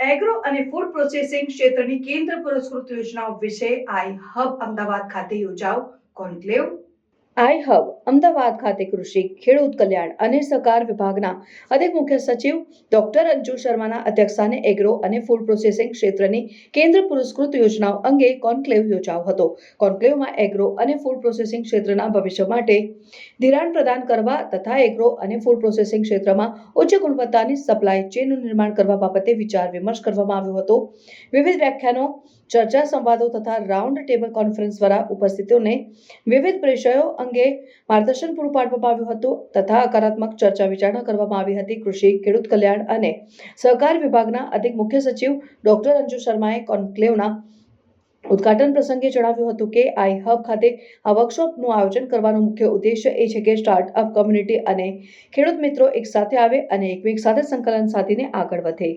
Agro અને food processing ક્ષેત્રની કેન્દ્ર પુરસ્કૃત યોજનાઓ વિશે આઈ હબ અમદાવાદ ખાતે યોજાઓ કોન્ક્લેવ. આઈ હબ, અમદાવાદ ખાતે કૃષિ, ખેડૂત કલ્યાણ અને સહકાર વિભાગના અધિક મુખ્ય સચિવ ડોક્ટર અંજુ શર્માના અધ્યક્ષસ્થાને એગ્રો અને ફૂડ પ્રોસેસિંગ ક્ષેત્રની કેન્દ્ર પુરસ્કૃત યોજનાઓ અંગે કોન્ક્લેવ યોજાયો હતો. કોન્ક્લેવમાં એગ્રો અને ફૂડ પ્રોસેસિંગ ક્ષેત્રના ભવિષ્ય માટે ધિરાણ પ્રદાન કરવા તથા એગ્રો અને ફૂડ પ્રોસેસિંગ ક્ષેત્રમાં ઉચ્ચ ગુણવત્તાની સપ્લાય ચેનનું નિર્માણ કરવા બાબતે વિચાર વિમર્શ કરવામાં આવ્યો હતો. વિવિધ વ્યાખ્યાનો, ચર્ચા સંવાદો તથા રાઉન્ડ ટેબલ કોન્ફરન્સ દ્વારા ઉપસ્થિતોને વિવિધ વિષયો અંગે માર્ગદર્શન પૂરું પાડવામાં આવ્યું હતું તથા હકારાત્મક ચર્ચા વિચારણા કરવામાં આવી હતી. કૃષિ, ખેડૂત કલ્યાણ અને સહકાર વિભાગના અધિક મુખ્ય સચિવ ડોક્ટર અંજુ શર્માએ કોન્ક્લેવના ઉદ્ઘાટન પ્રસંગે જણાવ્યું હતું કે આઈ હબ ખાતે આ વર્કશોપનું આયોજન કરવાનો મુખ્ય ઉદ્દેશ્ય એ છે કે સ્ટાર્ટઅપ કમ્યુનિટી અને ખેડૂત મિત્રો એક સાથે આવે અને એકમેક સાથે સંકલન સાધીને આગળ વધે.